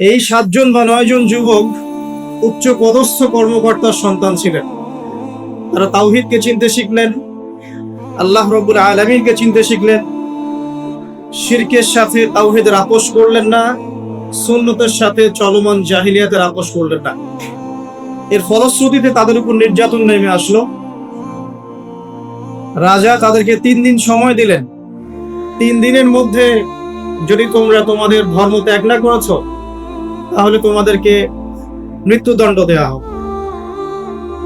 এই সাতজন বা নয়জন যুবক উচ্চ পদস্থ কর্মকর্তার সন্তান ছিলেন। তারা তাওহিদকে চিনতে শিখলেন, আল্লাহ রব্বুল আলমীকে চিনতে শিখলেন। শিরকের সাথে তাওহিদের আপোষ করলেন না, সুন্নতের সাথে চলমান জাহিলিয়াতের আপোষ করলেন না। এর ফলশ্রুতিতে তাদের উপর নির্যাতন নেমে আসলো। রাজা তাদেরকে তিন দিন সময় দিলেন। তিন দিনের মধ্যে, যদি তোমরা তোমাদের ধর্ম ত্যাগ না করেছ তাহলে তোমাদেরকে মৃত্যুদণ্ড দেওয়া হবে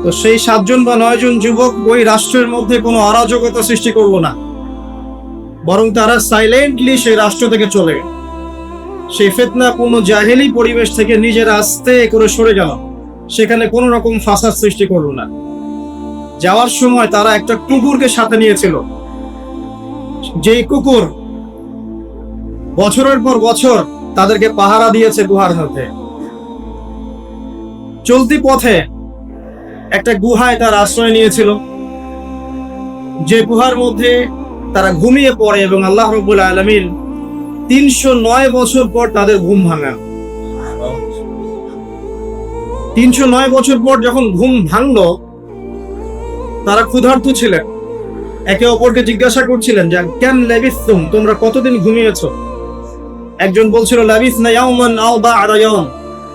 তো সেই সাতজন বা নয়জন যুবক ওই রাষ্ট্রের মধ্যে কোনো অরাজকতা সৃষ্টি করব না। বরং তারা সাইলেন্টলি সেই রাষ্ট্র থেকে চলে গেল। সেই ফেতনাপূর্ণ জাহেলি পরিবেশ থেকে নিজের আস্তে করে সরে গেল। সেখানে কোনো রকম ফাসাদ সৃষ্টি করল না। যাওয়ার সময় তারা একটা কুকুরকে সাথে নিয়েছিল। যেই কুকুর বছরের পর বছর তাদেরকে পাহারা দিয়েছে গুহার মধ্যে। চলতি পথে একটা গুহায় তার আশ্রয় নিয়েছিল। যে গুহার মধ্যে তারা ঘুমিয়ে পড়ে এবং আল্লাহ রবুল আলমিন তিনশো নয় বছর পর তাদের ঘুম ভাঙা তিনশো নয় বছর পর যখন ঘুম ভাঙলো, তারা ক্ষুধার্ত ছিলেন। একে অপরকে জিজ্ঞাসা করছিলেন যে, কেন লেবিসতুম? তোমরা কতদিন ঘুমিয়েছ? একজন বলছিল লাবিস না ইয়াউমান আও বা আদায়ম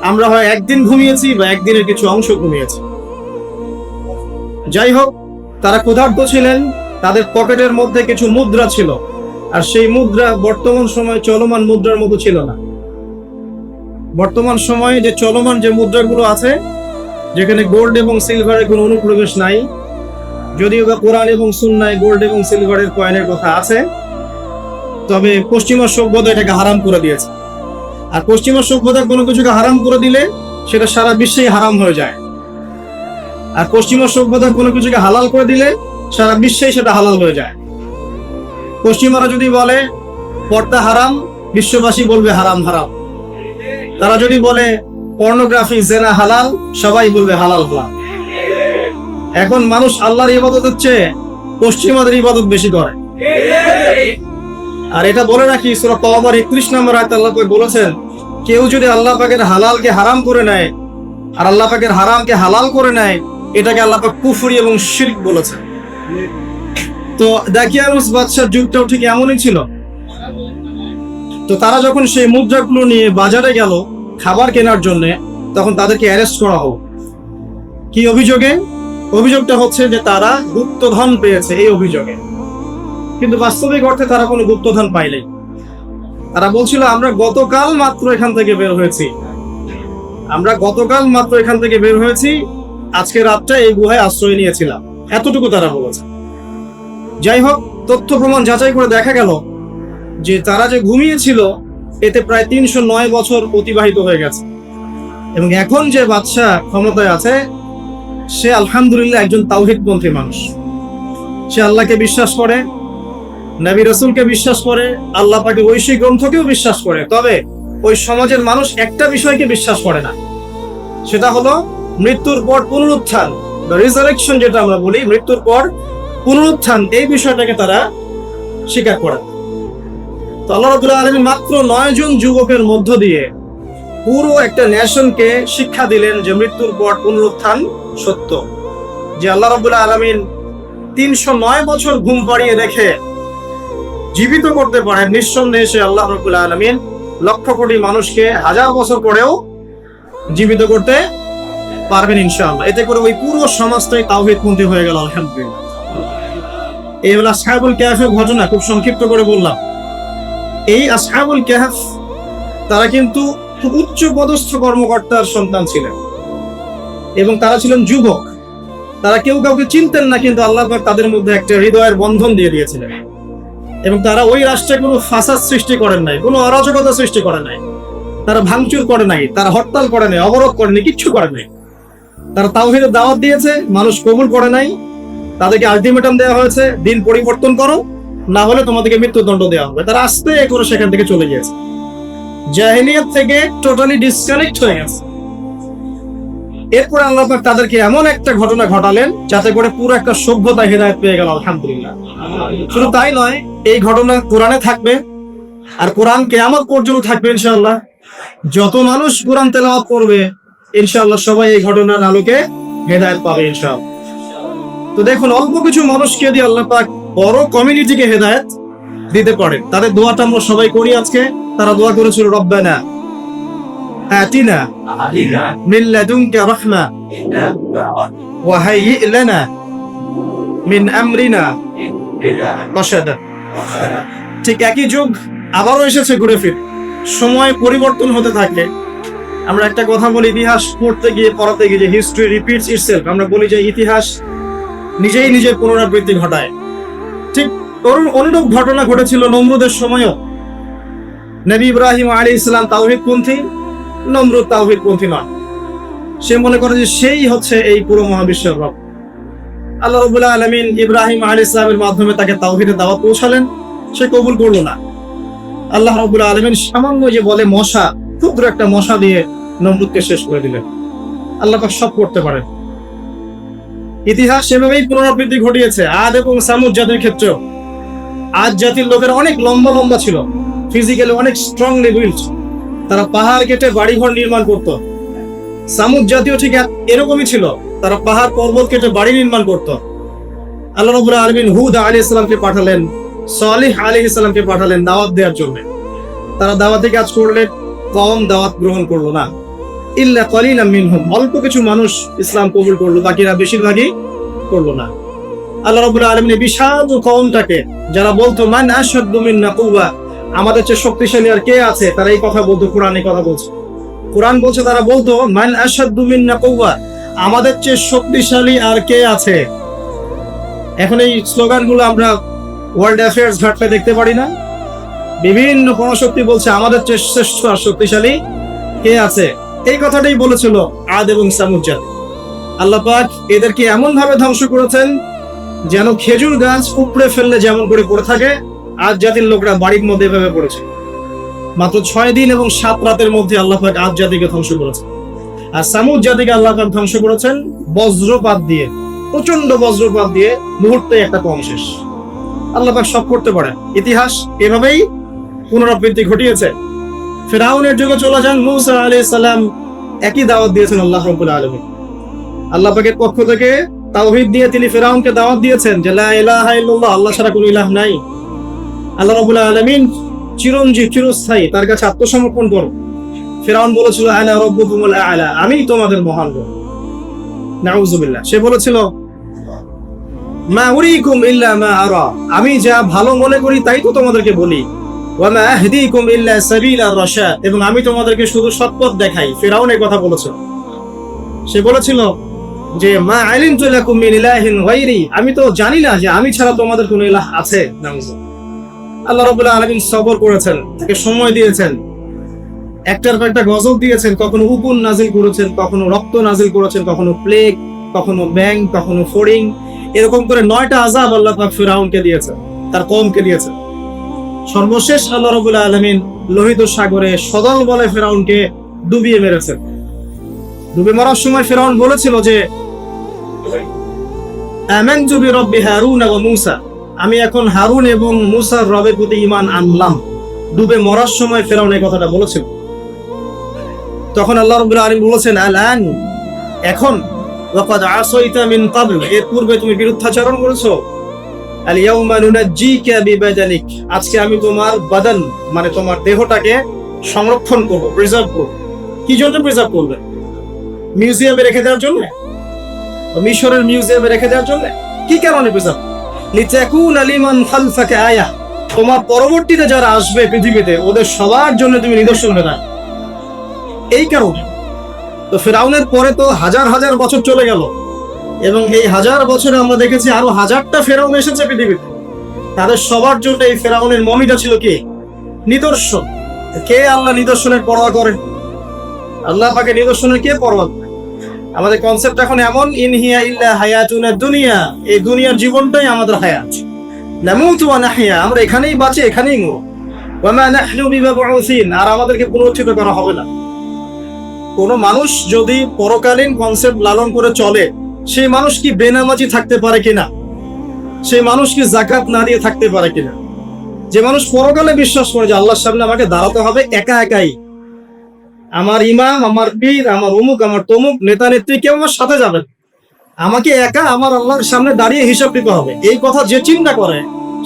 আমরা হয় একদিন ঘুমিয়েছি বা একদিনের কিছু অংশ ঘুমিয়েছি। যাই হোক, তারা ক্ষুধার্ত ছিলেন, তাদের পকেটের মধ্যে কিছু মুদ্রা ছিল, আর সেই মুদ্রা বর্তমান সময় চলমান মুদ্রার মতো ছিল না। বর্তমান সময়ে যে চলমান যে মুদ্রাগুলো আছে, যেখানে গোল্ড এবং সিলভারের কোনো অনুপ্রবেশ নাই, যদিও বা কোরআন এবং সুন্নায় গোল্ড এবং সিলভারের কয়েনের কথা আছে তবে পশ্চিমা সভ্যতা এটাকে হারাম করে দিয়েছে। আর পশ্চিমা সভ্যতা কোনো কিছুকে হারাম করে দিলে সেটা সারা বিশ্বেই হারাম হয়ে যায়। আর পশ্চিমা সভ্যতা কোনো কিছুকে হালাল করে দিলে সারা বিশ্বেই সেটা হালাল হয়ে যায়। পশ্চিমারা যদি বলে, পর্দা হারাম, বিশ্ববাসী বলবে হারাম হারাম। তারা যদি বলে, পর্নোগ্রাফি, জেনা হালাল, সবাই বলবে হালাল হালাল। এখন মানুষ আল্লাহর ইবাদত হচ্ছে পশ্চিমাদের ইবাদত বেশি করে। আর এটা বলে রাখি, সুরা 31 নম্বর আয়াত আল্লাহ বলেছেন, কেউ যদি আল্লাহ পাকের হালালকে হারাম করে নেয় আর আল্লাহ পাকের হারামকে হালাল করে নেয়, এটাকে আল্লাহ পাক কুফরি এবং শিরক বলেছেন। তো দাকিয়ানুস বাদশার যুগটাও ঠিক এমনই ছিল। তো তারা যখন সেই মুদ্রাগুলো নিয়ে বাজারে গেল খাবার কেনার জন্য, তখন তাদেরকে অ্যারেস্ট করা হোক। কি অভিযোগে? অভিযোগটা হচ্ছে যে তারা গুপ্তধন পেয়েছে এই অভিযোগে। কিন্তু বাস্তবিক অর্থে তারা কোনো গুপ্তধন পাইলেই তারা বলছিল, আমরা গতকাল মাত্র এখান থেকে বের হয়েছি। আমরা গতকাল মাত্র এখান থেকে বের হয়েছি। আজকে রাতটা এই গুহায় আশ্রয় নিয়েছিলাম। এতটুকু তারা বলেছে। যাই হোক, তথ্য প্রমাণ যাচাই করে দেখা গেল যে তারা যে ঘুমিয়েছিল, এতে প্রায় তিনশো নয় বছর অতিবাহিত হয়ে গেছে। এবং এখন যে বাদশাহ ক্ষমতায় আছে, সে আলহামদুলিল্লাহ একজন তাওহিদপন্থী মানুষ। সে আল্লাহকে বিশ্বাস করে নবী রসুলকে বিশ্বাস করে, আল্লাহ পাকে ঐশী গ্রন্থকেও বিশ্বাস করে। তবে ওই সমাজের মানুষ একটা বিষয়কে বিশ্বাস করে না। সেটা হলো মৃত্যুর পর পুনরুত্থান রিজারেকশন যেটা আমরা বলি, মৃত্যুর পর পুনরুত্থান, এই বিষয়টাকে তারা স্বীকার করে। তো আল্লাহ রাবুল্লাহ আলমী মাত্র নয় জন যুবকের মধ্য দিয়ে পুরো একটা নেশনকে শিক্ষা দিলেন যে মৃত্যুর পর পুনরুত্থান সত্য। যে আল্লাহ রাবুল্লাহ আলমিন তিনশো নয় বছর ঘুম পাড়িয়ে রেখে জীবিত করতে পারেন, নিঃসন্দেহে সে আল্লাহ রবুল্লাহ আলমিন লক্ষ কোটি মানুষকে হাজার বছর পরেও জীবিত করতে পারবেন ইনশাআল্লাহ। এতে করে ওই পুরো সমাজটাই তাওহিদপন্থী হয়ে গেল, আলহামদুলিল্লাহ। এই হলো আসহাবুল ক্যাফের ঘটনা, খুব সংক্ষিপ্ত করে বললাম। এই আসহাবুল ক্যাফ তারা কিন্তু খুব উচ্চ পদস্থ কর্মকর্তার সন্তান ছিলেন। এবং তারা ছিলেন যুবক। তারা কেউ কাউকে চিনতেন না, কিন্তু আল্লাহ তাদের মধ্যে একটা হৃদয়ের বন্ধন দিয়ে দিয়েছিলেন। এবং তারা ওই রাষ্ট্রে কোনো ফাসাদ সৃষ্টি করেন নাই, কোনো অরাজকতা সৃষ্টি করে নাই। তারা ভাঙচুর করে নাই, তারা হরতাল করে নাই, অবরোধ করেনি কিচ্ছু করে নাই। তারা তাওহিদের দাওয়াত দিয়েছে, মানুষ কবুল করে নাই। তাদেরকে আলটিমেটাম দেওয়া হয়েছে, দিন পরিবর্তন করো, না হলে তোমাদেরকে মৃত্যুদণ্ড দেওয়া হবে। তারা আস্তে করে সেখান থেকে চলে গিয়েছে। জাহিলিয়াত থেকে টোটালি ডিসকানেক্ট হয়ে গেছে। এরপর আল্লাহ পাক তাদেরকে এমন একটা ঘটনা ঘটালেন যাতে করে পুরো একটা সভ্যতা হেদায়ত পেয়ে গেল, আলহামদুলিল্লাহ। শুধু তাই নয়, এই ঘটনা কোরআনে থাকবে আর কোরআন কেয়ামত পর্যন্ত থাকবে, ইনশাআল্লাহ। যত মানুষ কোরআন তেলাওয়াত করবে, ইনশাআল্লাহ সবাই এই ঘটনার আলোকে হেদায়েত পাবে, ইনশাআল্লাহ। তো দেখুন, অল্প কিছু মানুষকে দিয়ে আল্লাহ পাক বড় কমিউনিটিকে হেদায়েত দিতে পারে। তাদের দোয়াটা আমরা সবাই করি আজকে। তারা দোয়া করেছিল, রব্বানা মিন লাদুনকা রাহমা ওয়া হাইয়্ লানা মিন আমরিনা রশাদা ঠিক একই যুগ আবারও এসেছে ঘুরে ফিরে। সময় পরিবর্তন হতে থাকে। আমরা একটা কথা বলি, ইতিহাস পড়তে গিয়ে, পড়াতে গিয়ে যে হিস্ট্রি রিপিটস ইটসেলফ আমরা বলি যে ইতিহাস নিজেই নিজের পুনরাবৃত্তি ঘটায়। ঠিক করুন অনুরূপ ঘটনা ঘটেছিল নমরুদের সময়ও। নবী ইব্রাহিম আলী ইসলাম তাওহিদ পন্থী। নমরুদ তাওহিদ পন্থী নয়। সে মনে করে যে সেই হচ্ছে এই পুরো মহাবিশ্বের রব। আল্লাহ রবুল্লাহ আলমিন ইব্রাহিম আলী ইসলামের মাধ্যমে তাকে তাওহিদের দাওয়াত পৌঁছালেন। সে কবুল করল না। আল্লাহ রবুল্লাহ আলমিন সামান্য যে বলে মশা, ক্ষুদ্র একটা মশা দিয়ে নমরুদকে শেষ করে দিলেন। আল্লাহ পাক সব করতে পারেন। ইতিহাস সেভাবেই পুনরাবৃত্তি ঘটিয়েছে। আদ এবং সামুদ জাতির ক্ষেত্রেও। আজ জাতির লোকের অনেক লম্বা লম্বা ছিল। ফিজিক্যালি অনেক স্ট্রংলি বিল্ড তারা পাহাড় কেটে বাড়িঘর নির্মাণ করত। সামুদ জাতীয় ঠিক এরকমই ছিল। তারা পাহাড় পর্বত কেটে বাড়ি নির্মাণ করত। আল্লাহ রবুল্লাহ আলমিন হুদ আলী ইসলামকে পাঠালেন, সালিহ আলী ইসলামকে পাঠালেন দাওয়াত দেওয়ার জন্য। তারা দাওয়াতে কাজ করলেন কম দাওয়াত গ্রহণ করল না। ইল্লা কলিলাম মিনহুম, অল্প কিছু মানুষ ইসলাম কবুল করল, বাকিরা বেশিরভাগই করল না। আল্লাহ রাব্বুল আলামিন বিশাল কওমটাকে যারা বলতো, মান মিন্না কুওয়া আমাদের চেয়ে শক্তিশালী আর কে আছে? তারা এই কথা বলতো, কোরআন এই কথা বলছে। কোরআন বলছে, তারা বলতো, মান আশাদ্দু মিন্না কুওয়া আমাদের চেয়ে শক্তিশালী আর কে আছে? এখন এই স্লোগানগুলো আমরা ওয়ার্ল্ড অ্যাফেয়ার্স ঘাটলে দেখতে পারি না। বিভিন্ন পরাশক্তি বলছে, আমাদের চেয়ে শ্রেষ্ঠ আর শক্তিশালী কে আছে? এই কথাটাই বলেছিল আদ এবং সামুদ জাতি। আল্লাহ পাক এদেরকে এমন ভাবে ধ্বংস করেছেন যেন খেজুর গাছ উপড়ে ফেললে যেমন করে পড়ে থাকে আজ জাতির লোকরা বাড়ির মধ্যে এভাবে পড়েছে। মাত্র ছয় দিন এবং সাত রাতের মধ্যে আল্লাহ পাক আজ জাতিকে ধ্বংস করেছেন। আর সামুদ জাতিকে আল্লাহ পাক ধ্বংস করেছেন বজ্রপাত দিয়ে প্রচণ্ড বজ্রপাত দিয়ে মুহূর্তে একটা কম শেষ। আল্লাহ পাক সব করতে পারে ইতিহাস এভাবেই পুনরাবৃত্তি ঘটিয়েছে। ফেরাউনের যুগে চলে যান মুসা আলাইহিস সালাম, একই দাওয়াত দিয়েছেন আল্লাহ রাব্বুল আলামিন। আল্লাহ পাকের পক্ষ থেকে তাওহীদ দিয়ে তিনি ফেরাউনকে দাওয়াত দিয়েছেন যে, লা ইলাহা ইল্লাল্লাহ, আল্লাহ ছাড়া কোনো ইলাহ নাই। আল্লাহ রাব্বুল আলামিন চিরঞ্জীব, চিরস্থায়ী, তার কাছে আত্মসমর্পণ করো। ফেরাউন বলেছিল আনা রাব্বুকুমুল আ'লা আমি তোমাদের মহান রব। নাউজুবিল্লাহ। সে বলেছিল, মা উরিকুম ইল্লা মা আরা আমি যা ভালো মনে করি তাই তো তোমাদেরকে বলি। ওয়ামা আহদিকুম ইল্লা সাবিলার রাশাদ এবং আমি তোমাদেরকে শুধু সৎপথ দেখাই। ফেরাউন এই কথা বলেছিল সে বলেছিল যে, মা আলিমতু লাকুম মিন ইলাহিন গায়রি আমি তো জানি না যে আমি ছাড়া তোমাদের কোনো ইলাহ আছে। নাউজুবিল্লাহ। আল্লাহ রাব্বুল আলামিন সবর করেছেন, তাকে সময় দিয়েছেন। একটার পর একটা গজব দিয়েছেন, কখনো উকুন নাজিল করেছেন, কখনো রক্ত নাজিল করেছেন, কখনো প্লেগ, কখনো ব্যাং, কখনো ফড়িং। এরকম করে নয়টা আজাব আল্লাহ পাক ফিরাউনকে দিয়েছেন, তার কমকে দিয়েছেন। সর্বশেষ আল্লাহ রবুল আলমিন লোহিত সাগরে সদল বলে ফেরাউনকে ডুবিয়ে মেরেছেন। ডুবে মারার সময় ফেরাউন বলেছিল যে, আমানতু বিরব্বি হারুন এবং মুসা। আমি এখন হারুন এবং মুসার রবের প্রতি ইমান আনলাম। ডুবে মরার সময় ফেরাউন এই কথাটা বলেছিল। তখন আল্লাহ রবুল আলম বলেছেন, আলান, এখন, ওয়াকাদ আসাইতা মিন ক্বাবল এর পূর্বে তুমি বিরুদ্ধাচরণ করেছ। আল ইয়াউমা নুনাজ্জিকা বিবাদানিক আজকে আমি তোমার বাদান মানে তোমার দেহটাকে সংরক্ষণ করব প্রিজার্ভ করব। কি জন্য প্রিজার্ভ করবে? মিউজিয়ামে রেখে দেওয়ার জন্য? মিশরের মিউজিয়ামে রেখে দেওয়ার জন্য? কি কারণে প্রিজার্ভ লিতাকুন আলিমান খালফাকা আয়া। তোমার পরবর্তীতে যারা আসবে পৃথিবীতে, ওদের সবার জন্য তুমি নিদর্শন হয়ে দাও এই কারণে তো ফেরাউনের পরে তো হাজার হাজার বছর চলে গেল। এবং এই হাজার বছরে আমরা দেখেছি আরও হাজারটা ফেরাউন এসেছে পৃথিবীতে। তাদের সবার জন্য এই ফেরাউনের মমিটা ছিল কি? নিদর্শন। কে আল্লাহ নিদর্শনের পরোয়া করে? আল্লাহ পাকে নিদর্শনের কে পরোয়া করে? আমাদের কনসেপ্ট এখন এমন ইনহিয়া ইল্লা হায়াতুনা দুনিয়া এই দুনিয়ার জীবনটাই আমাদের হায়াত। নামুতু ওয়া নাহইয়া আমরা এখানেই বাঁচি, এখানেই মরব। ওয়া মা নাহনু বিমাবউসিন, আর আমাদেরকে পুনরুত্থিত করা হবে না। কোন মানুষ যদি পরকালীন কনসেপ্ট লালন করে চলে, সেই মানুষ কি বেনামাজি থাকতে পারে কিনা? সেই মানুষ কি জাকাত না দিয়ে থাকতে পারে কিনা? যে মানুষ পরকালে বিশ্বাস করে যে আল্লাহর সামনে আমাকে দাঁড়াতে হবে, একা একাই। আমার ইমাম, আমার পীর, আমার অমুক আমার তমুক, নেতা নেত্রী কেউ আমার সাথে যাবে আমাকে একা আমার আল্লাহর সামনে দাঁড়িয়ে হিসাব দিতে হবে। এই কথা যে চিন্তা করে,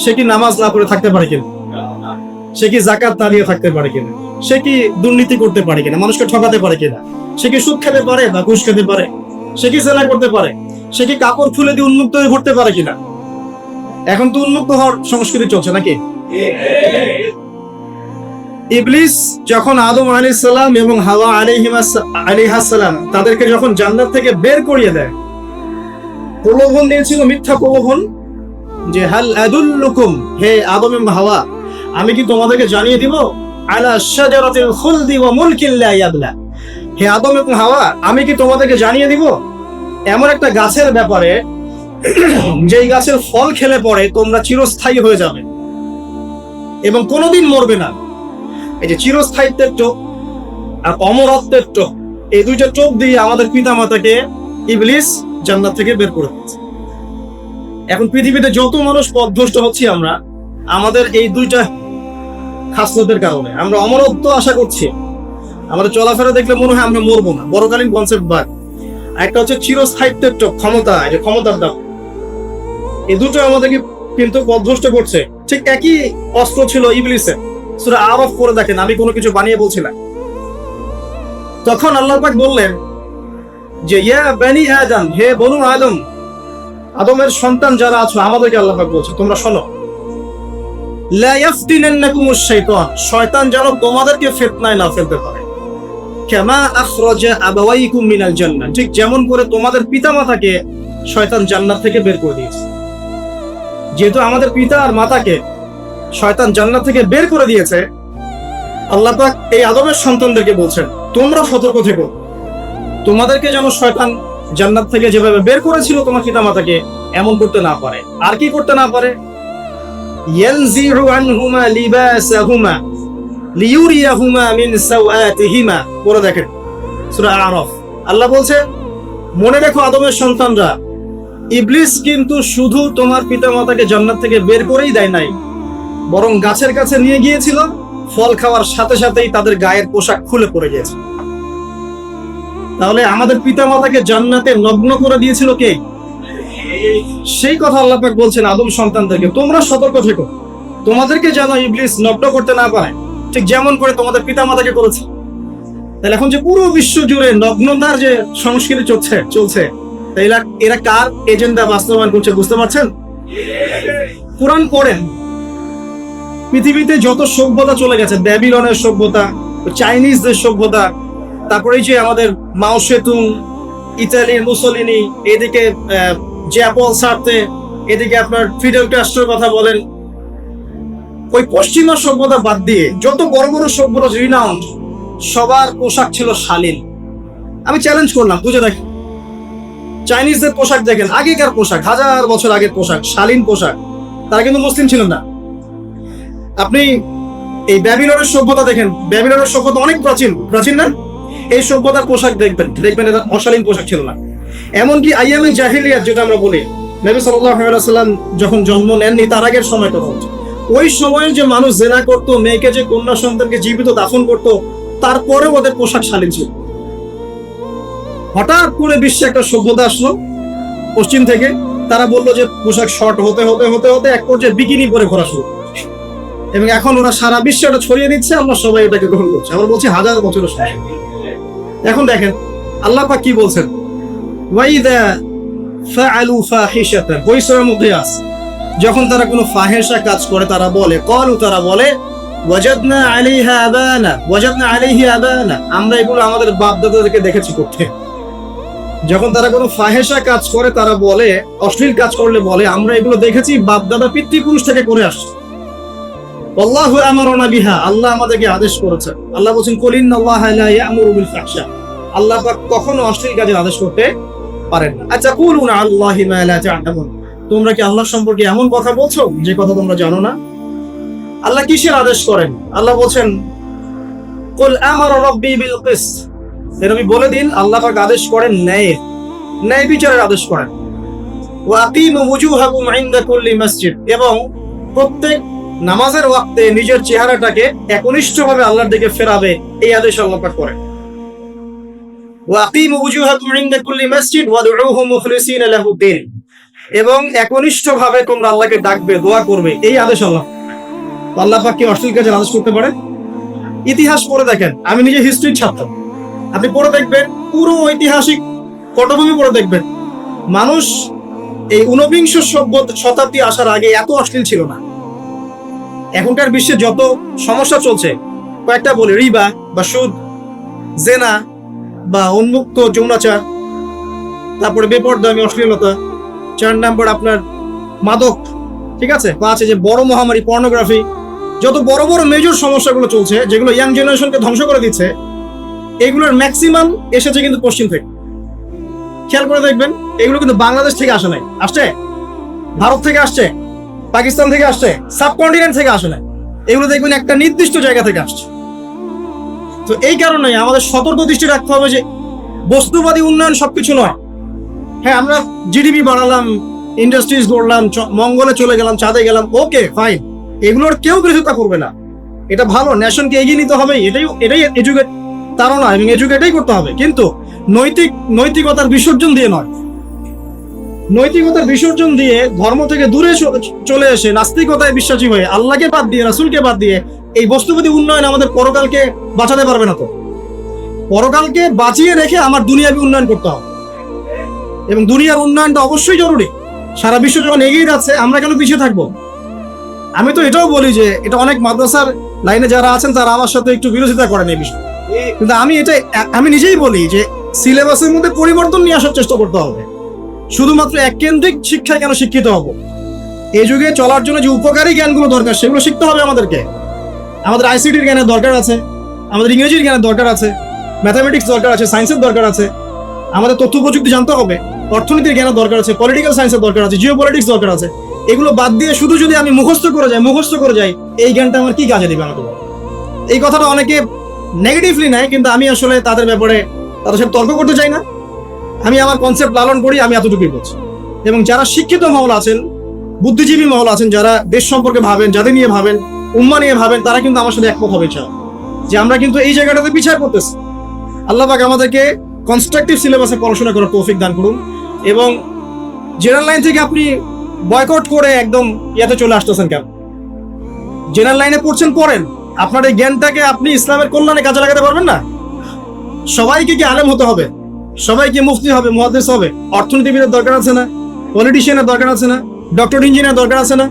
সে কি নামাজ না করে থাকতে পারে কিনা? সে কি জাকাত দিয়ে থাকতে পারে কিনা? সে কি দুর্নীতি করতে পারে কিনা? মানুষকে ঠকাতে পারে কিনা? সে কি সুদ খেতে পারে বা ঘুষ খেতে পারে? সে কি জেনা করতে পারে? সে কি কাপড় খুলে দিয়ে উন্মুক্ত হয়ে ঘুরতে পারে কিনা? এখন তো উন্মুক্ত হওয়ার সংস্কৃতি চলছে নাকি? ইবলিস যখন আদম আলী সালাম এবং হাওয়া আলী হাসালাম তাদেরকে যখন জান্নাত থেকে বের করিয়ে দেয়, প্রলোভন দিয়েছিল মিথ্যা প্রলোভন, যে হাল আদুল্লুকুম, হে আদম এবং হাওয়া, আমি কি তোমাদেরকে জানিয়ে দিব? আলা শাজারাতিল খুলদি ওয়া মুলকিন লা ইয়াবলা। হে আদম এবং হাওয়া, আমি কি তোমাদেরকে জানিয়ে দিব? এমন একটা গাছের ব্যাপারে, যেই গাছের ফল খেলে পরে তোমরা চিরস্থায়ী হয়ে যাবে এবং কোনোদিন মরবে না। এই যে চিরস্থায়িত্বের চোখ আর অমরত্বের চোখ, এই দুইটা চোখ দিয়ে আমাদের পিতা মাতাকে ইবলিস জান্নাত থেকে বের করে দিয়েছে। এখন পৃথিবীতে যত মানুষ পথভ্রষ্ট হচ্ছি আমরা, আমাদের এই দুইটা খাসলতের কারণে, আমরা অমরত্ব আশা করছি। আমাদের চলাফেরা দেখলে মনে হয় আমরা মরবো না, বড়কালীন কনসেপ্ট বাদ। একটা হচ্ছে চিরস্থায়িত্বের চোখ, ক্ষমতা, এই যে ক্ষমতার দাম। এই দুটো আমাদেরকে কিন্তু পথভ্রষ্ট করছে। ঠিক একই অস্ত্র ছিল ইবলিসের। সুরা আরফ করে দেখেন, আমি কোনো কিছু বানিয়ে বলছি না। তখন আল্লাহ পাক বললেন যে, ইয়া বানি আদম, হে বনু আদম, আদমের সন্তান যারা আছো, আমাদেরকে আল্লাহ পাক বলছে, তোমরা শোনো। শয়তান যেন তোমাদেরকে ফিতনায় না ফেলতে পারে। কামা আখরাজা আবাওয়াইকুম মিনাল জান্নাহ, ঠিক যেমন করে তোমাদের পিতামাতাকে শয়তান জান্নাত থেকে বের করে দিয়েছে। যেহেতু আমাদের পিতা আর মাতাকে শয়তান জান্নাত থেকে বের করে দিয়েছে। আল্লাহ পাক এই আদমের সন্তানদেরকে বলছেন, তোমরা সতর্ক থেকো। তোমাদেরকে যেন শয়তান জান্নাত থেকে যেভাবে বের করেছিল তোমার পিতা মাতাকে এমন করতে না পারে। আর কি করতে না পারে? আল্লাহ বলছে, মনে রেখো আদমের সন্তানরা, ইবলিস কিন্তু শুধু তোমার পিতামাতাকে জান্নাত থেকে বের করেই দেয় নাই বরং গাছের কাছে নিয়ে গিয়েছিল। ফল খাওয়ার সাথে সাথেই তাদের গায়ের পোশাক খুলে পড়ে গিয়েছে। তাহলে আমাদের পিতামাতাকে জান্নাতে নগ্ন করে দিয়েছিল কে? সেই কথা আল্লাহ পাক বলছেন আদম সন্তানদেরকে তোমরা সতর্ক থেকো। তোমাদেরকে যেন ইবলিস নগ্ন করতে না পারে। ঠিক যেমন করে তোমাদের পিতামাতাকে করেছে। তাহলে এখন যে পুরো বিশ্ব জুড়ে নগ্নতার যে সংস্কৃতি চলছে চলছে এরা- এরা কার এজেন্ডা বাস্তবায়ন করছে বুঝতে পারছেন? কোরআন পড়েন। পৃথিবীতে যত সভ্যতা চলে গেছে, ব্যাবিলনের সভ্যতা, চাইনিজদের সভ্যতা, তারপরে যে আমাদের মাও সেতুং ইতালির মুসলিনি, এদিকে জ্যাপল সার্তে এদিকে আপনার ফিডেল ক্যাস্ট্রোর কথা বলেন। ওই পশ্চিমা সভ্যতা বাদ দিয়ে যত বড় বড় সভ্যতা রিনাউন্ড সবার পোশাক ছিল শালীন। আমি চ্যালেঞ্জ করলাম, বুঝে দেখেন চাইনিজদের পোশাক দেখেন, আগেকার পোশাক, হাজার বছর আগের পোশাক, শালীন পোশাক, তারা কিন্তু মুসলিম ছিল না। আপনি এই ব্যাবিলনের সভ্যতা দেখেন। ব্যাবিলনের সভ্যতা অনেক প্রাচীন। প্রাচীন না? এই সভ্যতার পোশাক দেখবেন। দেখবেন এটা অশালীন পোশাক ছিল না। এমনকি আইয়ামে জাহিলিয়াত, যেটা আমরা বলি, নবী সাল্লাম যখন জন্ম নেননি, তার আগের সময় কথা হচ্ছে ওই সময়ে যে মানুষ জেনা করতো, মেয়েকে যে কন্যা সন্তানকে জীবিত দাফন করতো, তারপরেও ওদের পোশাক শালীন ছিল। হঠাৎ করে বিশ্বে একটা সভ্যতা আসলো পশ্চিম থেকে। তারা বলল যে, পোশাক শর্ট হতে হতে হতে হতে এক পর্যায়ে বিকিনি পরে ঘোরা শুরু। এবং এখন ওরা সারা বিশ্বে এটা ছড়িয়ে দিচ্ছে, আমরা সবাই এটাকে গ্রহণ করছি। আমরা বলছি হাজার বছরের সময়। এখন দেখেন, আল্লাহ পাক কি বলছেন? মধ্যে যখন তারা কোনো ফাহেসা কাজ করে, তারা বলে কলু তারা বলে, ওয়াজাদনা আবানা ওয়াজাদনা আবানা। আমরা এগুলো আমাদের বাপ দেখেছি করতে। যখন তারা কোনো ফাহেসা কাজ করে, তারা বলে, অশ্লীল কাজ করলে বলে, আমরা এগুলো দেখেছি বাপ দাদা পিতৃপুরুষ থেকে করে আসছে। আল্লাহু আমারনা বিহা, আল্লাহ আমাদেরকে আদেশ করেছে আল্লাহ বলছেন কলিন আল্লাহ লা ইয়ামুরু বিল ফাহশা। আল্লাহ পাক কখনো অশ্লীল কাজের আদেশ করতে পারেন না। আচ্ছা কুলুনা আল্লাহি মা লা তা'লামুন। তোমরা কি আল্লাহ সম্পর্কে এমন কথা বলছো যে কথা তোমরা জানো না? আল্লাহ কিসের আদেশ করেন? আল্লাহ বলছেন, কুল আমারা রাব্বি বিল কিসত এরকম বলে দিন, আল্লাহ পাক আদেশ করেন ন্যায়। ন্যায় বিচারের আদেশ করেন। ওয়া আকিমু ওয়ুজুহাকুম ইনদা কুল্লি মসজিদ। এবং প্রত্যেক নামাজের ওয়াক্তে নিজের চেহারাটাকে একনিষ্ঠভাবে আল্লাহর দিকে ফেরাবে, এই আদেশ আল্লাহ পাক করেন। ওয়াকিমু মুখলিসিনা তোমরা আল্লাহকে ডাকবে, দোয়া করবে, এই আদেশ আল্লাহ। আল্লাহ পাক কি অশ্লীল কাজের আদেশ করতে পারে? ইতিহাস পড়ে দেখেন, আমি নিজে হিস্ট্রির ছাত্র। আপনি পড়ে দেখবেন, পুরো ঐতিহাসিক পটভূমি পড়ে দেখবেন। মানুষ এই ঊনবিংশ শতাব্দী আসার আগে এত অশ্লীল ছিল না। এখনকার বিশ্বে যত সমস্যা চলছে, কয়েকটা বলি, রিবা বা সুদ, জেনা বা উন্মুক্ত যৌনাচার তারপরে বেপরদামি অশ্লীলতা, চার নাম্বার আপনার মাদক, ঠিক আছে? বা আছে যে বড় মহামারী পর্নোগ্রাফি যত বড় বড় মেজর সমস্যাগুলো চলছে, যেগুলো ইয়াং জেনারেশনকে ধ্বংস করে দিচ্ছে, এগুলোর ম্যাক্সিমাম এসেছে কিন্তু পশ্চিম থেকে। খেয়াল করে দেখবেন, এগুলো কিন্তু বাংলাদেশ থেকে আসে নাই। আসছে? ভারত থেকে আসছে। পাকিস্তান থেকে আসছে, সাবকন্টিনেন্ট থেকে আসে নাই এগুলো দেখবেন একটা নির্দিষ্ট জায়গা থেকে আসছে। তো এই কারণে আমাদের সতর্ক দৃষ্টি রাখতে হবে যে, বস্তুবাদী উন্নয়ন সবকিছু নয়। হ্যাঁ আমরা জিডিপি বাড়ালাম ইন্ডাস্ট্রিজ গড়লাম মঙ্গলে চলে গেলাম চাঁদে গেলাম ওকে ফাইন এগুলোর কেউ বিরোধিতা করবে না। এটা ভালো ন্যাশনকে এগিয়ে নিতে হবে, এটাই এটাই এডুকেট তারও না এবং এডুকেটেই করতে হবে। কিন্তু নৈতিক, নৈতিকতার বিসর্জন দিয়ে নয়। নৈতিকতার বিসর্জন দিয়ে ধর্ম থেকে দূরে চলে এসে নাস্তিকতায় বিশ্বাসী হয়ে আল্লাহকে বাদ দিয়ে, রাসুলকে বাদ দিয়ে এই বস্তুবাদী উন্নয়ন আমাদের পরকালকে বাঁচাতে পারবে না তো। পরকালকে বাঁচিয়ে রেখে আমার দুনিয়াবি উন্নয়ন করতে হবে। এবং দুনিয়ার উন্নয়নটা অবশ্যই জরুরি। সারা বিশ্ব যখন এগিয়ে যাচ্ছে, আমরা কেন পিছিয়ে থাকব? আমি তো এটাও বলি যে, এটা অনেক মাদ্রাসার লাইনে যারা আছেন, তারা আমার সাথে একটু বিরোধিতা করেন এই বিষয়ে। কিন্তু আমি এটা, আমি নিজেই বলি যে সিলেবাসের মধ্যে পরিবর্তন নিয়ে আসার চেষ্টা করতে হবে। শুধুমাত্র এককেন্দ্রিক শিক্ষায় কেন শিক্ষিত হব? এই যুগে চলার জন্য যে উপকারী জ্ঞানগুলো দরকার, সেগুলো শিখতে হবে আমাদেরকে। আমাদের আইসিটির জ্ঞানের দরকার আছে, আমাদের ইংরেজির জ্ঞানের দরকার আছে ম্যাথামেটিক্স দরকার আছে সায়েন্সের দরকার আছে, আমাদের তথ্য প্রযুক্তি জানতে হবে, অর্থনীতির জ্ঞানের দরকার আছে পলিটিক্যাল সায়েন্সের দরকার আছে জিও পলিটিক্স দরকার আছে, এগুলো বাদ দিয়ে শুধু যদি আমি মুখস্থ করে যাই, মুখস্থ করে যাই, এই জ্ঞানটা আমার কি কাজে দিবে আমাকে? এই কথাটা অনেকে নেগেটিভলি নেয়, কিন্তু আমি আসলে তাদের ব্যাপারে তাদের সাথে তর্ক করতে চাই না। আমি আমার কনসেপ্ট লালন করি, আমি এতটুকুই বলছি। এবং যারা শিক্ষিত মহল আছেন, বুদ্ধিজীবী মহল আছেন, যারা দেশ সম্পর্কে ভাবেন, যাদের নিয়ে ভাবেন, উম্মা নিয়ে ভাবেন, তারা কিন্তু আমার সাথে একমত হবে চায় যে আমরা কিন্তু এই জায়গাটাতে পিছায় পড়তেছি আল্লাহ পাক আমাদেরকে কনস্ট্রাকটিভ সিলেবাসে পড়াশোনা করার তৌফিক দান করুন। এবং জেনারেল লাইন থেকে আপনি বয়কট করে একদম ইয়াতে চলে আসতেছেন কেন? জেনারেল লাইনে পড়ছেন, পড়েন। আপনার এই জ্ঞানটাকে আপনি ইসলামের কল্যাণে কাজে লাগাতে পারবেন না? সবাইকে কি আলেম হতে হবে? সবাইকে মুফতি হবে, মুহাদ্দিস হবে। অর্থনীতিবিদের দরকার আছে না? পলিটিশিয়ানের দরকার আছে না? ডক্টর ইঞ্জিনিয়ার দরকার আছে না?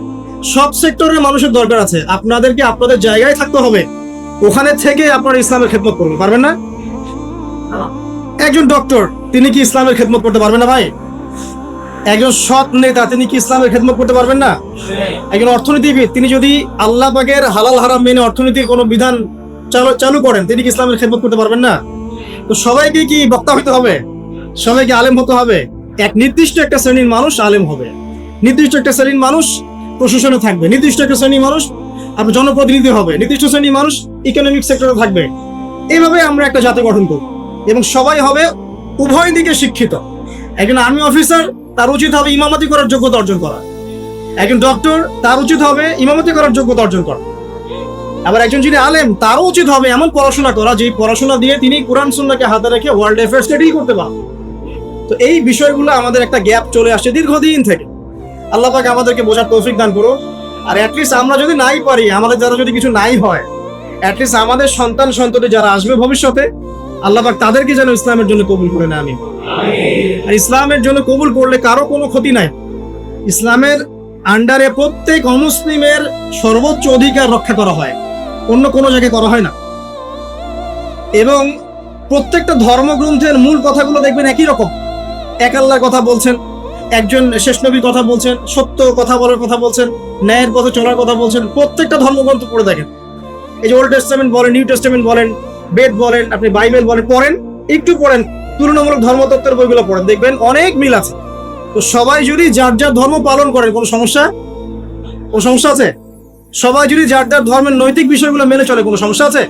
সব সেক্টরের মানুষের দরকার আছে। আপনাদেরকে আপনাদের জায়গায় থাকতে হবে। ওখানে থেকে আপনারা ইসলামের খেদমত করবেন। পারবেন না? একজন ডক্টর, তিনি কি ইসলামের খেদমত করতে পারবেন না ভাই? একজন সৎ নেতা, তিনি কি ইসলামের খেদমত করতে পারবেন না? একজন অর্থনীতিবিদ, তিনি যদি আল্লাহ পাকের হালাল হারাম মেনে অর্থনীতির কোনো বিধান চালু চালু করেন, তিনি কি ইসলামের খেদমত করতে পারবেন না? তো সবাইকে কি বক্তা হতে হবে? সবাইকে আলেম হতে হবে? এক নির্দিষ্ট একটা শ্রেণির মানুষ আলেম হবে। নির্দিষ্ট একটা শ্রেণির মানুষ প্রশাসনে থাকবে। নির্দিষ্ট একটা শ্রেণির মানুষ আপনার জনপ্রতিনিধি হবে। নির্দিষ্ট শ্রেণির মানুষ ইকোনমিক সেক্টরে থাকবে। এইভাবে আমরা একটা জাতি গঠন করব। এবং সবাই হবে উভয় দিকে শিক্ষিত। একজন আর্মি অফিসার তার উচিত হবে ইমামতি করার যোগ্যতা অর্জন করা। একজন ডক্টর তার উচিত হবে ইমামতি করার যোগ্যতা অর্জন করা। আবার একজন যিনি আলেম, তারও উচিত হবে এমন পড়াশোনা করা যে পড়াশোনা দিয়ে তিনি কোরআন সুন্নাহকে হাতে রেখে ওয়ার্ল্ড অ্যাফেয়ার্স ডিল করতে পারবেন। তো এই বিষয়গুলো আমাদের একটা গ্যাপ চলে আসছে দীর্ঘদিন থেকে। আল্লাহ পাক আমাদেরকে বোঝার তৌফিক দান করো আর অ্যাটলিস্ট আমরা যদি নাই পারি, আমাদের যারা যদি কিছু নাই হয় অ্যাটলিস্ট আমাদের সন্তান সন্ততি যারা আসবে ভবিষ্যতে, আল্লাহ পাক তাদেরকে যেন ইসলামের জন্য কবুল করে নেয় আমি আর ইসলামের জন্য কবুল করলে কারও কোনো ক্ষতি নাই। ইসলামের আন্ডারে প্রত্যেক অমুসলিমের সর্বোচ্চ অধিকার রক্ষা করা হয়। অন্য কোনো জায়গায় করা হয় না। এবং প্রত্যেকটা ধর্মগ্রন্থের মূল কথাগুলো দেখবেন একই রকম। এক আল্লাহর কথা বলছেন, একজন শেষ নবীর কথা বলছেন, সত্য কথা বলার কথা বলছেন, ন্যায়ের পথে চলার কথা বলছেন, প্রত্যেকটা ধর্মগ্রন্থ পড়ে দেখেন। এই যে ওল্ড টেস্টামেন্ট বলেন নিউ টেস্টামেন্ট বলেন, বেদ বলেন, আপনি বাইবেল বলেন, পড়েন, একটু পড়েন, তুলনামূলক ধর্মতত্ত্বের বইগুলো পড়েন, দেখবেন অনেক মিল আছে। তো সবাই যদি যার যার ধর্ম পালন করেন, কোনো সমস্যা? কোনো সমস্যা আছে? সবাই যদি যার যার ধর্মের নৈতিক বিষয়গুলো মেনে চলে, কোনো সমস্যা আছে?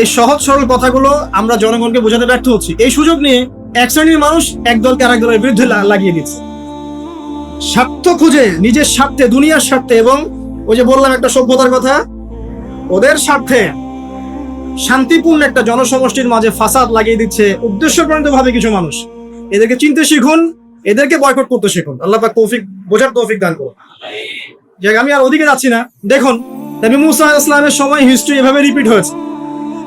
এই সহজ সরল কথাগুলো আমরা জনগণকে বোঝাতে ব্যর্থ হচ্ছি। এই সুযোগ নিয়ে এক শ্রেণির মানুষ এক দলকে আরেক দলের বিরুদ্ধে লাগিয়ে দিচ্ছে। স্বার্থ খুঁজে, নিজের স্বার্থে, দুনিয়ার স্বার্থে এবং ওই যে বললাম একটা সভ্যতার কথা, ওদের স্বার্থে শান্তিপূর্ণ একটা জনসমষ্টির মাঝে ফাসাদ লাগিয়ে দিচ্ছে উদ্দেশ্যপ্রণিত ভাবে কিছু মানুষ। এদেরকে চিনতে শিখুন, এদেরকে বয়কট করতে শিখুন। আল্লাহ পাক তৌফিক, বোঝার তৌফিক দান করুন। আমি আর ওদিকে যাচ্ছি না। দেখুন, নবী মুসা ইসলামের সময় হিস্ট্রি এভাবে রিপিট হয়েছে।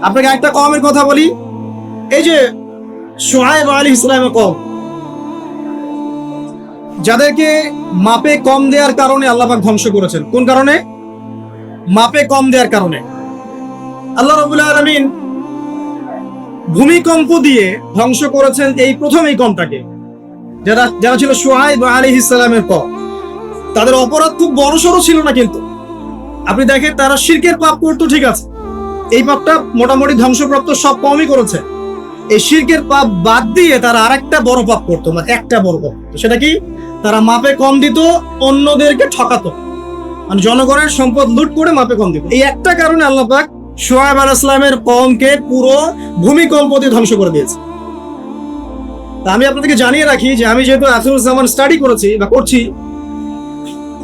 আপনাকে একটা কমের কথা বলি। এই যে সোহাইব আলী ইসলামের কম, যাদেরকে মাপে কম দেওয়ার কারণে আল্লাপাক ধ্বংস করেছেন। কোন কারণে? মাপে কম দেওয়ার কারণে। আল্লাহ রবুল্লা আলমিন ভূমিকম্প দিয়ে ধ্বংস করেছেন এই প্রথম এই কমটাকে। যারা যারা ছিল সোহাইব আলী ইসলামের কম। তাদের অপরাধ খুব বড়সড় ছিল না কিন্তু। আপনি দেখেন, তারা শিরকের পাপ করতো, ঠিক আছে। এই পাপটা মোটামুটি ধ্বংসপ্রাপ্ত সব কমই করেছে। এই শিরকের পাপ বাদ দিয়ে তারা আরেকটা বড় পাপ করতো মানে একটা বড় পাপ। সেটা কি? তারা মাপে কম দিত, অন্যদেরকে ঠকাতো। মানে জনগণের সম্পদ লুট করে মাপে কম দিত। এই একটা কারণে আল্লাহ পাক সোহাব আল ইসলামের কমকে পুরো ভূমিকম্প দিয়ে ধ্বংস করে দিয়েছে। তা আমি আপনাদেরকে জানিয়ে রাখি যে আমি যেহেতু আসাদুজ্জামান স্টাডি করেছি বা করছি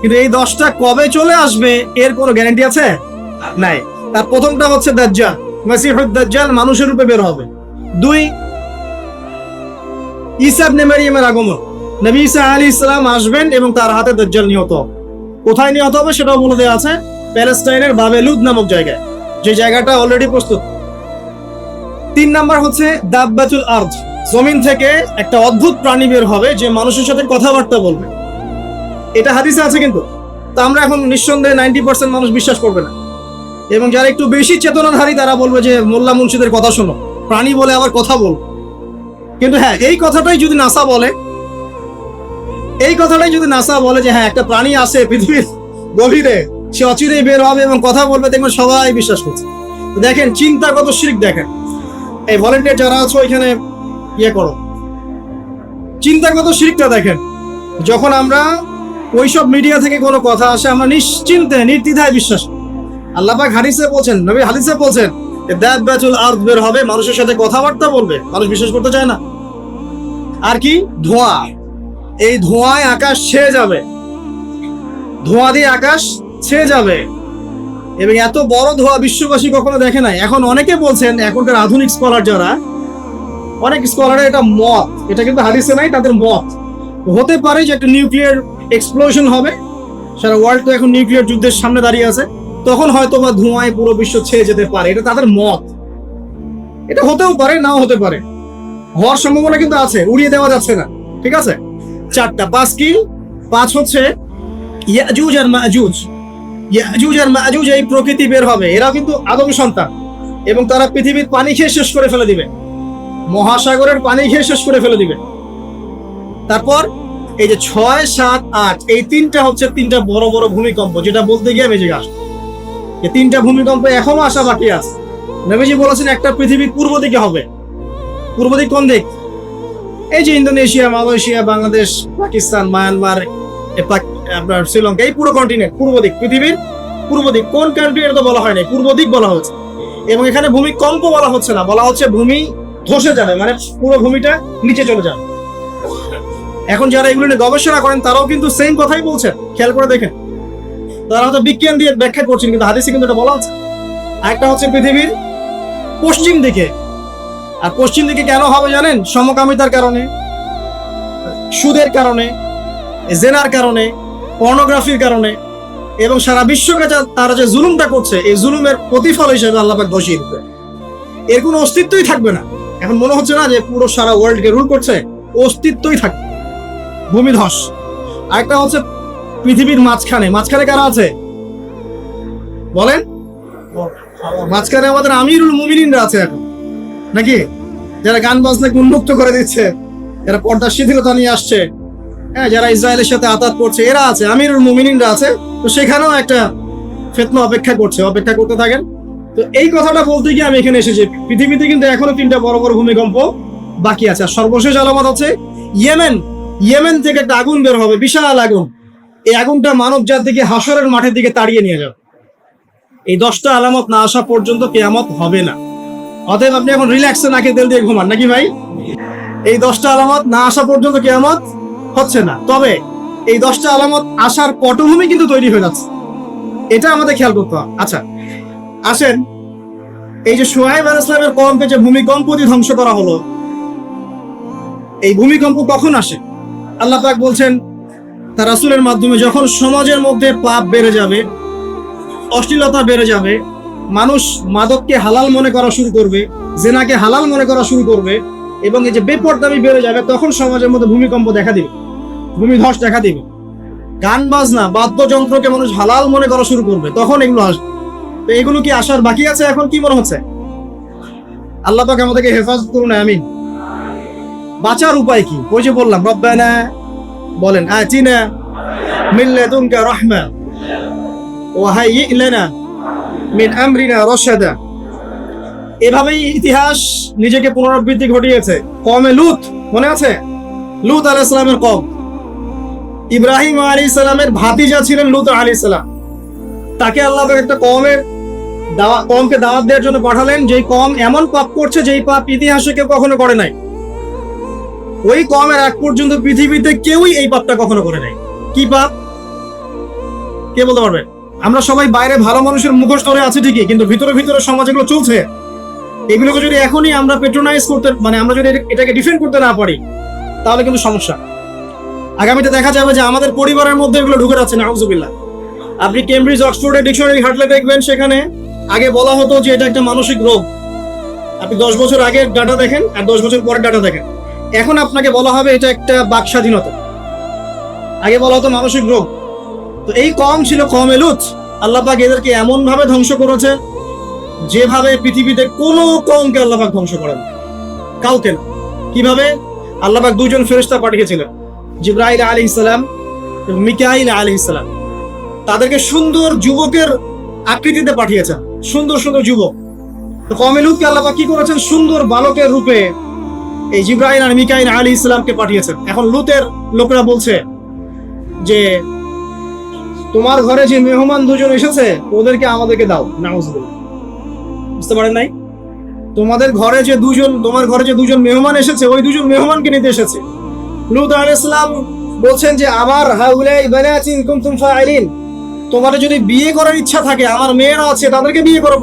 কিন্তু এই দশটা কবে চলে আসবে, এর কোনো গ্যারান্টি আছে? নাই। তার প্রথমটা হচ্ছে দাজ্জাল। মাসিহুদ দাজ্জাল মানুষের রূপে বের হবে। দুই, ঈসা ইবনে মারিয়ামের আগমন। নবী ঈসা আলাইহিস সালাম আসবেন এবং তার হাতে দাজ্জাল নিহত কোথায় নিহত হবে সেটাও বলে দেওয়া আছে প্যালেস্টাইনের বাবেলুদ নামক জায়গায়। যে জায়গাটা অলরেডি প্রস্তুত। তিন নাম্বার হচ্ছে দাব্বাতুল আর্থ জমিন থেকে একটা অদ্ভুত প্রাণী বের হবে যে মানুষের সাথে কথাবার্তা বলবে। এটা হাদিসে আছে কিন্তু। তা আমরা এখন নিঃসন্দেহে নাইনটি পার্সেন্ট মানুষ বিশ্বাস করবে না। এবং যারা একটু বেশি চেতনাধারী, তারা বলবে যে, মোল্লা মুন্সিদের কথা শোনো। প্রাণী বলে আবার কথা বল। কিন্তু হ্যাঁ এই কথাটাই যদি নাসা বলে, এই কথাটাই যদি নাসা বলে যে হ্যাঁ একটা প্রাণী আছে পৃথিবীর গভীরে, সে অচিরেই বের হবে এবং কথা বলবে, দেখবেন সবাই বিশ্বাস করছে। দেখেন চিন্তাগত শিখ দেখেন। এই ভলেন্টিয়ার যারা আছো, এখানে ইয়ে করো। চিন্তাগত শিখটা দেখেন। যখন আমরা ওইসব মিডিয়া থেকে কোনো কথা আসে, আমরা নিশ্চিন্তে, নির্দ্বিধায় বিশ্বাস করি। আল্লাহ পাক হাদিসে বলছেন, নবী হাদিসে বলছেন দ্যাট ব্যাচুল আর্থ বের হবে, মানুষের সাথে কথাবার্তা বলবে, মানুষ বিশ্বাস করতে চায় না। আর কি? ধোঁয়া। এই ধোঁয়ায় আকাশ ছেয়ে যাবে। ধোঁয়া দিয়ে আকাশ ছেয়ে যাবে। এবং এত বড় ধোঁয়া বিশ্ববাসী কখনো দেখে নাই। এখন অনেকে বলছেন, এখনকার আধুনিক স্কলার যারা, অনেক স্কলারের এটা মত, এটা কিন্তু হাদিসে নাই, তাদের মত। হতে পারে যে, একটা নিউক্লিয়ার এক্সপ্লোশন হবে। সারা ওয়ার্ল্ড তো এখন নিউক্লিয়ার যুদ্ধের সামনে দাঁড়িয়ে আছে। তখন হয়তো বা ধোঁয়ায় পুরো বিশ্ব ছেয়ে যেতে পারে। এটা তাদের মত। এটা হতেও পারে, নাও হতে পারে। হওয়ার সম্ভাবনা কিন্তু আছে, উড়িয়ে দেওয়া যাচ্ছে না। ঠিক আছে? চারটা পাঁচ কি পাঁচ হচ্ছে ইয়াজুজ আর মাজুজ ইয়াজুজ আর মাজুজ এই প্রকৃতি বের হবে। এরা কিন্তু আদম সন্তান। এবং তারা পৃথিবীর পানি খেয়ে শেষ করে ফেলে দিবে। মহাসাগরের পানি খেয়ে শেষ করে ফেলে দিবে। তারপর এই যে ছয়, সাত, আট, এই তিনটা হচ্ছে তিনটা বড় বড় ভূমিকম্প, যেটা বলতে গিয়ে মেজে আসে এই তিনটা ভূমিকম্প এখনও আসা বাকি আছে। নবীজি বলেছেন, একটা পৃথিবীর পূর্ব দিকে হবে। পূর্ব দিক কোন দিক? এই যে Indonesia, Malaysia, Bangladesh, Pakistan, Myanmar আপনার শ্রীলঙ্কা, এই পুরো কন্টিনেন্ট পূর্ব দিক, পৃথিবীর পূর্ব দিক। কোন কান্ট্রি এটা তো বলা হয় নাই, পূর্ব দিক বলা হচ্ছে এবং এখানে ভূমিকম্প বলা হচ্ছে না, বলা হচ্ছে ভূমি ধসে যাবে মানে পুরো ভূমিটা নিচে চলে যাবে। এখন যারা এগুলো নিয়ে গবেষণা করেন, তারাও কিন্তু সেম কথাই বলছেন। খেয়াল করে দেখেন। তারা হয়তো বিজ্ঞান দিয়ে ব্যাখ্যা করছেন, কিন্তু হাদিসে কিন্তু এটা বলা আছে। আরেকটা হচ্ছে পৃথিবীর পশ্চিম দিকে। আর পশ্চিম দিকে কেন হবে জানেন? সমকামিতার কারণে, সুদের কারণে, জেনার কারণে পর্নোগ্রাফির কারণে, এবং সারা বিশ্বকে তারা যে জুলুমটা করছে, এই জুলুমের প্রতিফল হিসেবে আল্লাপাক বসিয়ে দিবে। এর কোনো অস্তিত্বই থাকবে না। এখন মনে হচ্ছে না যে পুরো সারা ওয়ার্ল্ডকে রুল করছে? অস্তিত্বই থাকবে ভূমিধস আরেকটা হচ্ছে পৃথিবীর মাঝখানে। মাঝখানে কারা আছে? বলেন। মাঝখানে আমাদের আমিরুল মুমিনিনরা আছে এখন। নাকি? যারা গান বাজনাকে উন্মুক্ত করে দিচ্ছে। যারা পর্দার শিথিলতা নিয়ে আসছে। হ্যাঁ যারা ইসরায়েলের সাথে আতাত করছে, এরা আছে, আমিরুল মুমিনিনরা আছে। তো সেখানেও একটা ফেতনা অপেক্ষা করছে। অপেক্ষা করতে থাকেন। তো এই কথাটা বলতে গিয়ে আমি এখানে এসেছি। পৃথিবীতে কিন্তু এখনও তিনটা বড় বড় ভূমিকম্প বাকি আছে। আর সর্বশেষ আলামত আছে ইয়েমেন। ইয়েমেন থেকে একটা আগুন বের হবে, বিশাল আগুন। এই আগুনটা মানব জাতিকে হাসরের মাঠের দিকে তাড়িয়ে নিয়ে যাবে। এই দশটা আলামত না আসা পর্যন্ত কেয়ামত হবে না। অতএব আপনি এখন রিল্যাক্সে নাকে তেল দিয়ে ঘুমান, নাকি ভাই? এই দশটা আলামত না আসা পর্যন্ত কেয়ামত হচ্ছে না। তবে এই দশটা আলামত আসার পটভূমি কিন্তু তৈরি হয়ে যাচ্ছে। এটা আমাদের খেয়াল করতে হবে। আচ্ছা আসেন। এই যে সোহাইব আল ইসলামের কমকে যে ভূমিকম্প দিয়ে ধ্বংস করা হলো, এই ভূমিকম্প কখন আসে? আল্লাহ পাক বলছেন, তার রাসূলের মাধ্যমে যখন সমাজের মধ্যে পাপ বেড়ে যাবে, অশ্লীলতা বেড়ে যাবে, মানুষ মাদককে হালাল মনে করা শুরু করবে, জেনাকে হালাল মনে করা শুরু করবে, এবং এই যে বেপরদামি বেড়ে যাবে, তখন সমাজের মধ্যে ভূমিকম্প দেখা দিবে, ভূমিধস দেখা দিবে। গান, বাজনা, বাদ্যযন্ত্রকে মানুষ হালাল মনে করা শুরু করবে, তখন এগুলো আসবে তো এগুলো কি আসার বাকি আছে এখন? কি মনে হচ্ছে? আল্লাহ পাক আমাদেরকে হেফাজত করুন, আমিন। বাঁচার উপায় কি? ওই যে বললাম, রব্বানা বলেন, আতিনা মিল্লে তুমকা রহমা ওয়াহাই লানা মিন আমরিনা রশাদা। এভাবেই ইতিহাস নিজেকে পুনরাবৃত্তি ঘটিয়েছে। কমে লুত, মনে আছে? লুত আলাইহিস সালামের কম ইব্রাহিম আলাইহিস সালামের ভাতিজা ছিলেন লুত আলাইহিস সালাম তাকে আল্লাহ একটা কমের দাওয়া কমকে দাওয়াত দেওয়ার জন্য পাঠালেন। যেই কম এমন পাপ করছে যেই পাপ ইতিহাসে কেউ কখনো করে নাই। ওই কমের এক পর্যন্ত পৃথিবীতে কেউই এই পাপটা কখনো করে নাই। কি পাপ? কে বলতে পারবে? আমরা সবাই বাইরে ভালো মানুষের মুখোশ ধরে আছি ঠিকই, কিন্তু ভিতরে ভিতরে সমাজ এগুলো চলছে। এগুলোকে যদি এখনই আমরা পেট্রোনাইজ করতে মানে আমরা যদি এটাকে ডিফেন্ড করতে না পারি, তাহলে কিন্তু সমস্যা। আগামীতে দেখা যাবে যে আমাদের পরিবারের মধ্যে এগুলো ঢুকে যাচ্ছে না আউজুবিল্লাহ আপনি কেমব্রিজ অক্সফোর্ডের ডিকশনারি ঘাটলে দেখবেন সেখানে আগে বলা হতো যে এটা একটা মানসিক রোগ। আপনি দশ বছর আগে ডাটা দেখেন, আর দশ বছর পরের ডাটা দেখেন। এখন আপনাকে বলা হবে এটা একটা বাক স্বাধীনতা আগে বলা হতো মানসিক রোগ। তো এই কম ছিল কম এলুত আল্লাহ পাক এদেরকে এমন ভাবে ধ্বংস করেছে, যেভাবে পৃথিবীতে কোনো কমকে আল্লাহ পাক ধ্বংস করেন কাউকে না। কীভাবে? আল্লাহ পাক দুজন ফেরেশতা পাঠিয়েছিলেন। জিব্রাইল আলী ইসলাম এবং মিকাইল আলী ইসলাম তাদেরকে সুন্দর যুবকের আকৃতিতে পাঠিয়েছেন। সুন্দর সুন্দর যুবক। তো কমেলুদকে আল্লাহ পাক কি করেছেন? সুন্দর বালকের রূপে এই জিব্রাহিম আর মিকাইল আলী ইসলামকে পাঠিয়েছেন। এখন লুতের লোকরা বলছে যে, তোমার ঘরে যে মেহমান দুজন এসেছে, ওদেরকে আমাদেরকে দাও। নাউজুবিল্লাহ। বুঝতে পারেন নাই? তোমাদের ঘরে যে দুজন, তোমার ঘরে যে দুজন মেহমান এসেছে, ওই দুজন মেহমানকে নিতে এসেছে। লুত আলাইহিস সালাম বলছেন যে, আমার হাউলাই বানাতিন কুনতুম ফাইলিন। তোমার যদি বিয়ে করার ইচ্ছা থাকে, আমার মেয়েরা আছে, তাদেরকে বিয়ে করো